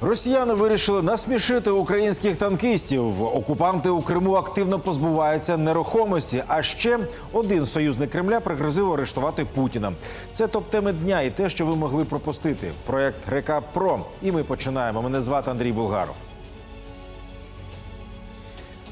Росіяни вирішили насмішити українських танкістів. Окупанти у Криму активно позбуваються нерухомості. А ще один союзник Кремля пригрозив арештувати Путіна. Це топ теми дня і те, що ви могли пропустити. Проект Река Про. І ми починаємо. Мене звати Андрій Булгаров.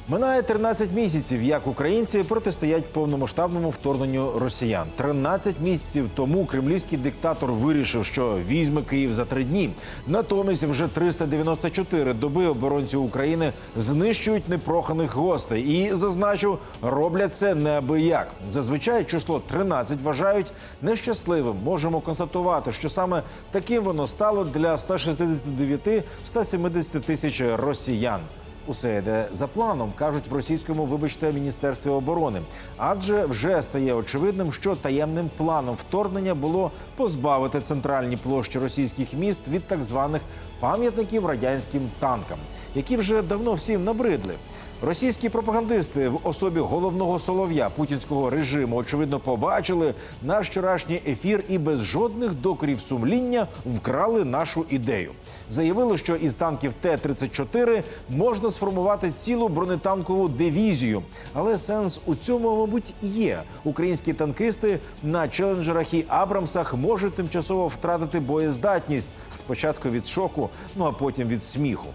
Минає 13 місяців, як українці протистоять повномасштабному вторгненню росіян. 13 місяців тому кремлівський диктатор вирішив, що візьме Київ за три дні. Натомість вже 394 доби оборонці України знищують непроханих гостей і зазначу, роблять це неабияк. Зазвичай число 13 вважають нещасливим. Можемо констатувати, що саме таким воно стало для 169-170 тисяч росіян. Усе йде за планом, кажуть в російському, вибачте, міністерстві оборони. Адже вже стає очевидним, що таємним планом вторгнення було позбавити центральні площі російських міст від так званих пам'ятників радянським танкам, які вже давно всім набридли. Російські пропагандисти в особі головного солов'я путінського режиму очевидно побачили наш вчорашній ефір і без жодних докорів сумління вкрали нашу ідею. Заявили, що із танків Т-34 можна сформувати цілу бронетанкову дивізію. Але сенс у цьому, мабуть, є. Українські танкисти на челенджерах і Абрамсах можуть тимчасово втратити боєздатність спочатку від шоку, ну а потім від сміху.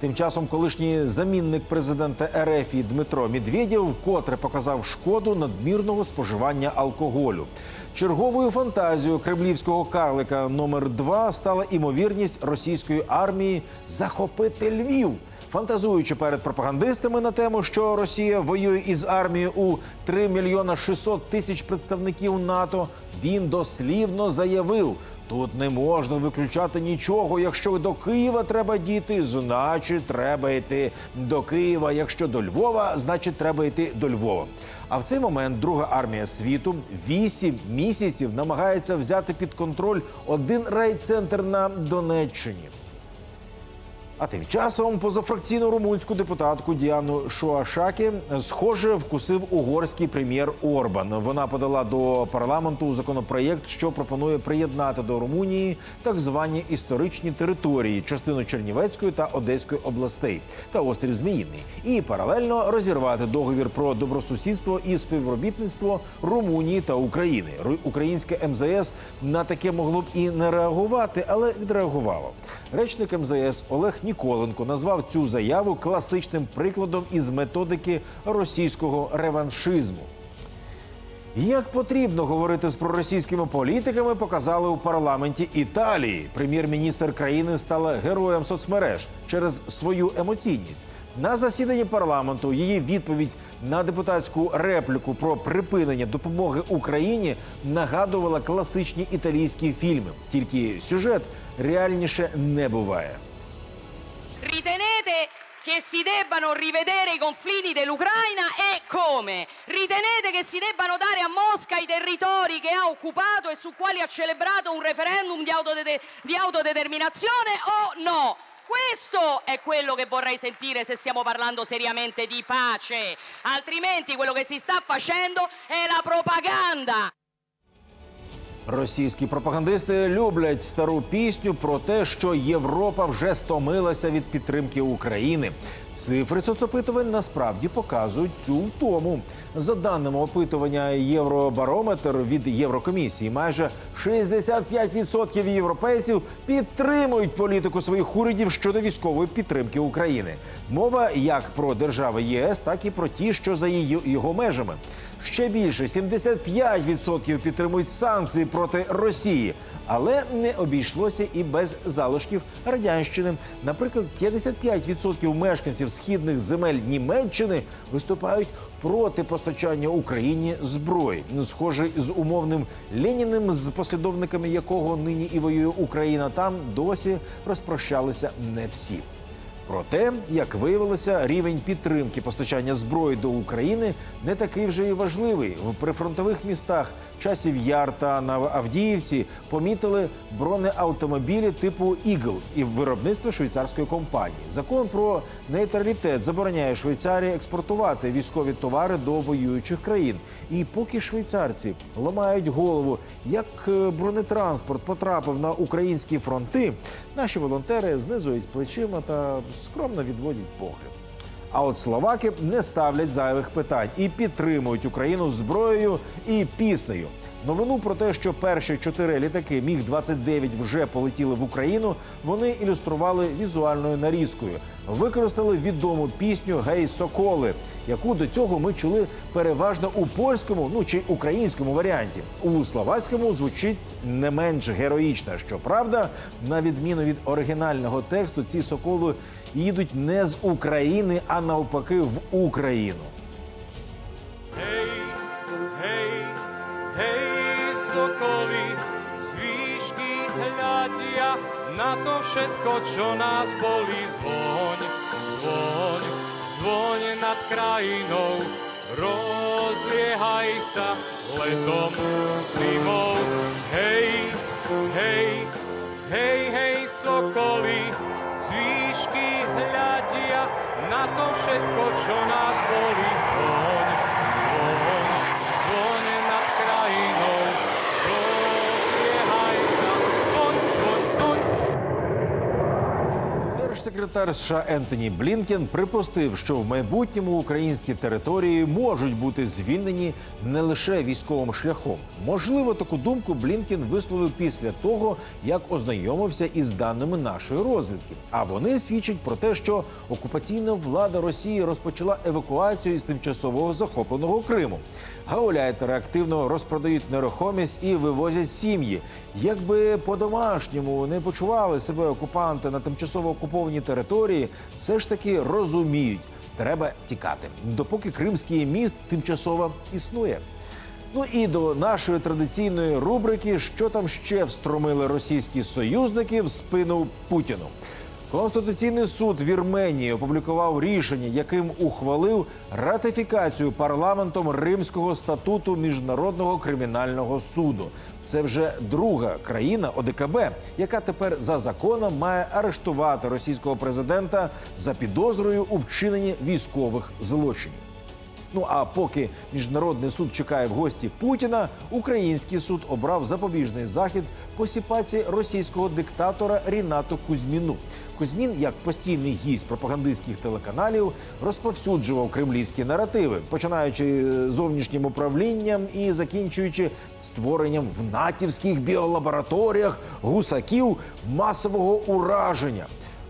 Тим часом колишній замінник президента РФ Дмитро Медведєв вкотре показав шкоду надмірного споживання алкоголю. Черговою фантазією кремлівського карлика номер 2 стала імовірність російської армії захопити Львів. Фантазуючи перед пропагандистами на тему, що Росія воює із армією у 3 мільйона 600 тисяч представників НАТО, він дослівно заявив: тут не можна виключати нічого. Якщо до Києва треба діти, значить треба йти до Києва. Якщо до Львова, значить треба йти до Львова. А в цей момент друга армія світу вісім місяців намагається взяти під контроль один райцентр на Донеччині. А тим часом позафракційну румунську депутатку Діану Шуашакі схоже вкусив угорський прем'єр Орбан. Вона подала до парламенту законопроєкт, що пропонує приєднати до Румунії так звані історичні території, частину Чернівецької та Одеської областей та острів Зміїний, і паралельно розірвати договір про добросусідство і співробітництво Румунії та України. Українське МЗС на таке могло б і не реагувати, але відреагувало. Речник МЗС Олег Ніколенко назвав цю заяву класичним прикладом із методики російського реваншизму. Як потрібно говорити з проросійськими політиками, показали у парламенті Італії. Прем'єр-міністр країни стала героєм соцмереж через свою емоційність. На засіданні парламенту її відповідь на депутатську репліку про припинення допомоги Україні нагадувала класичні італійські фільми. Тільки сюжет реальніше не буває. Ritenete che si debbano rivedere i confini dell'Ucraina e come? Ritenete che si debbano dare a Mosca i territori che ha occupato e su quali ha celebrato un referendum di, autodete- di autodeterminazione o no? Questo è quello che vorrei sentire se stiamo parlando seriamente di pace. Altrimenti quello che si sta facendo è la propaganda. Російські пропагандисти люблять стару пісню про те, що Європа вже стомилася від підтримки України. Цифри соцопитувань насправді показують цю втому. За даними опитування Євробарометр від Єврокомісії, майже 65% європейців підтримують політику своїх урядів щодо військової підтримки України. Мова як про держави ЄС, так і про ті, що за її його межами. Ще більше 75% підтримують санкції проти Росії, але не обійшлося і без залишків радянщини. Наприклад, 55% мешканців східних земель Німеччини виступають проти постачання Україні зброї. Схоже, з умовним Леніним, з послідовниками якого нині і воює Україна, там досі розпрощалися не всі. Проте, як виявилося, рівень підтримки постачання зброї до України не такий вже і важливий. В прифронтових містах часів Яр та на Авдіївці помітили бронеавтомобілі типу Ігл і виробництво швейцарської компанії. Закон про нейтралітет забороняє Швейцарії експортувати військові товари до воюючих країн. І поки швейцарці ламають голову, як е, бронетранспорт потрапив на українські фронти, наші волонтери знизують плечима та скромно відводять погляд. А от словаки не ставлять зайвих питань і підтримують Україну зброєю і піснею. Новину про те, що перші чотири літаки Міг 29 вже полетіли в Україну. Вони ілюстрували візуальною нарізкою. Використали відому пісню Гей Соколи, яку до цього ми чули переважно у польському, ну чи українському варіанті. У словацькому звучить не менш героїчно. Щоправда, на відміну від оригінального тексту, ці соколи їдуть не з України, а навпаки в Україну. Na to všetko, čo nás bolí. Zvoň, zvoň, zvoň nad krajinou, rozliehaj sa letom zimou. Hej, hej, hej, hej, sokoly, z hľadia na to všetko, čo nás. Zvoň, zvoň, Держсекретар США Ентоні Блінкен припустив, що в майбутньому українські території можуть бути звільнені не лише військовим шляхом. Можливо, таку думку Блінкен висловив після того, як ознайомився із даними нашої розвідки. А вони свідчать про те, що окупаційна влада Росії розпочала евакуацію із тимчасового захопленого Криму. Гауляйтери активно розпродають нерухомість і вивозять сім'ї. Якби по-домашньому не почували себе окупанти на тимчасово окупованій території, все ж таки розуміють, треба тікати, допоки кримський міст тимчасово існує. Ну і до нашої традиційної рубрики, що там ще встромили російські союзники в спину Путіну. Конституційний суд Вірменії опублікував рішення, яким ухвалив ратифікацію парламентом Римського статуту міжнародного кримінального суду. Це вже друга країна ОДКБ, яка тепер за законом має арештувати російського президента за підозрою у вчиненні військових злочинів. Ну а поки міжнародний суд чекає в гості Путіна, український суд обрав запобіжний захід посіпаці російського диктатора Рінату Кузьміну. Кузьмін, як постійний гість пропагандистських телеканалів, розповсюджував кремлівські наративи, починаючи з зовнішнім управлінням і закінчуючи створенням в натівських біолабораторіях гусаків масового ураження.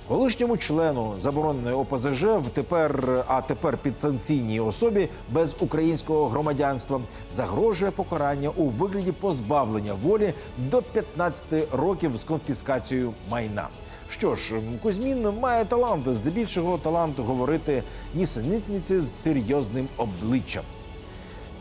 Колишньому члену забороненої ОПЗЖ в тепер, а тепер підсанкційній особі без українського громадянства загрожує покарання у вигляді позбавлення волі до 15 років з конфіскацією майна. Що ж, Кузьмін має талант, здебільшого талант говорити нісенітниці з серйозним обличчям.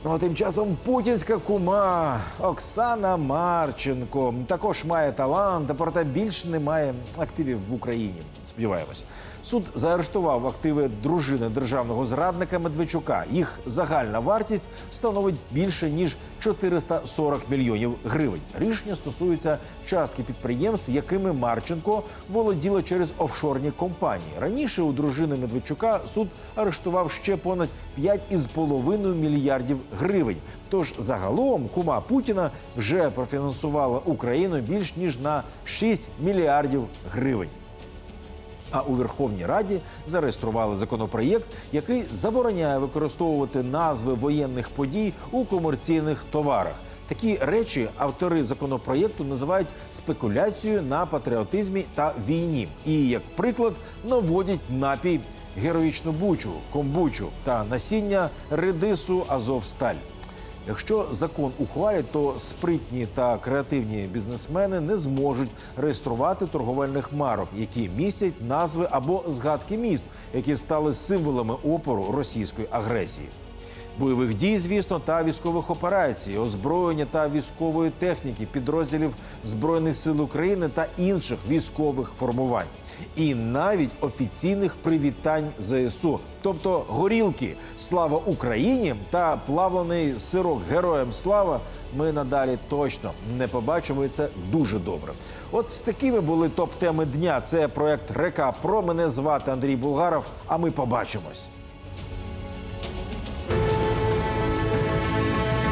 Ну а тим часом путінська кума Оксана Марченко також має талант, проте більш немає активів в Україні. Сподіваємось, суд заарештував активи дружини державного зрадника Медведчука. Їх загальна вартість становить більше ніж 440 мільйонів гривень. Рішення стосується частки підприємств, якими Марченко володіла через офшорні компанії. Раніше у дружини Медведчука суд арештував ще понад 5,5 мільярдів гривень. Тож загалом кума Путіна вже профінансувала Україну більш ніж на 6 мільярдів гривень. А у Верховній Раді зареєстрували законопроєкт, який забороняє використовувати назви воєнних подій у комерційних товарах. Такі речі автори законопроєкту називають спекуляцією на патріотизмі та війні. І як приклад наводять напій героїчну бучу, комбучу та насіння редису Азовсталь. Якщо закон ухвалять, то спритні та креативні бізнесмени не зможуть реєструвати торговельних марок, які містять назви або згадки міст, які стали символами опору російської агресії. Бойових дій, звісно, та військових операцій, озброєння та військової техніки, підрозділів збройних сил України та інших військових формувань. І навіть офіційних привітань ЗСУ, тобто горілки Слава Україні та плавлений сирок Героям Слава. Ми надалі точно не побачимо, і це дуже добре. От з такими були топ-теми дня. Це проект Река Про. Мене звати Андрій Булгаров. А ми побачимось.